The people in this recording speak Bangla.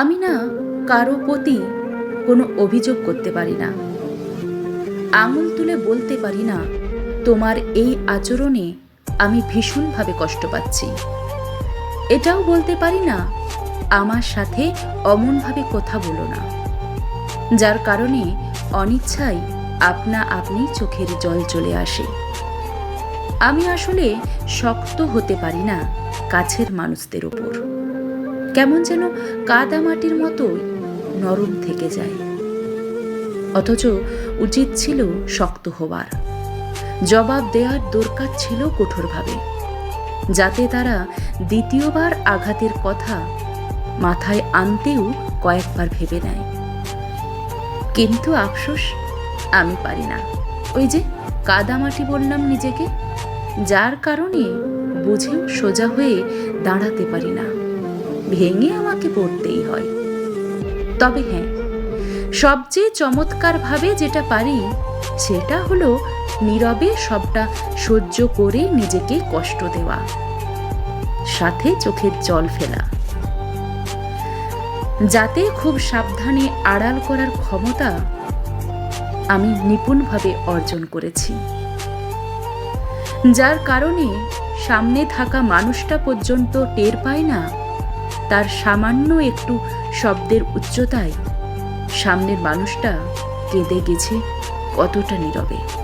আমি না কারও প্রতি কোনো অভিযোগ করতে পারি না। আঙুল তুলে বলতে পারি না, তোমার এই আচরণে আমি ভীষণভাবে কষ্ট পাচ্ছি। এটাও বলতে পারি না, আমার সাথে অমনভাবে কথা বলো না। যার কারণে অনিচ্ছাই আপনা আপনি চোখের জল চলে আসে। আমি আসলে শক্ত হতে পারি না কাছের মানুষদের ওপর। কেমন যেন কাদামাটির মতোই নরম থেকে যায়। অথচ উচিত ছিল শক্ত হবার জবাব দেওয়ার দরকার ছিল কঠোরভাবে, যাতে তারা দ্বিতীয়বার আঘাতের কথা মাথায় আনতেও কয়েকবার ভেবে নেয়। কিন্তু আফসোস, আমি পারি না। ওই যে কাদামাটি বললাম নিজেকে, যার কারণে বুঝেও সোজা হয়ে দাঁড়াতে পারি না। ভেঙে আমাকে পড়তেই হয়। তবে হ্যাঁ সবচেয়ে চমৎকারভাবে যেটা পারি, সেটা হলো নীরবে সবটা সহ্য করে নিজেকে কষ্ট দেওয়া। সাথে চোখের জল ফেলা। যাতে খুব সাবধানে আড়াল করার ক্ষমতা আমি নিপুণভাবে অর্জন করেছি। যার কারণে সামনে থাকা মানুষটা পর্যন্ত টের পায় না তার সামান্য একটু শব্দের উচ্চতায় সামনের মানুষটা কেঁদে গেছে কতটা নীরবে।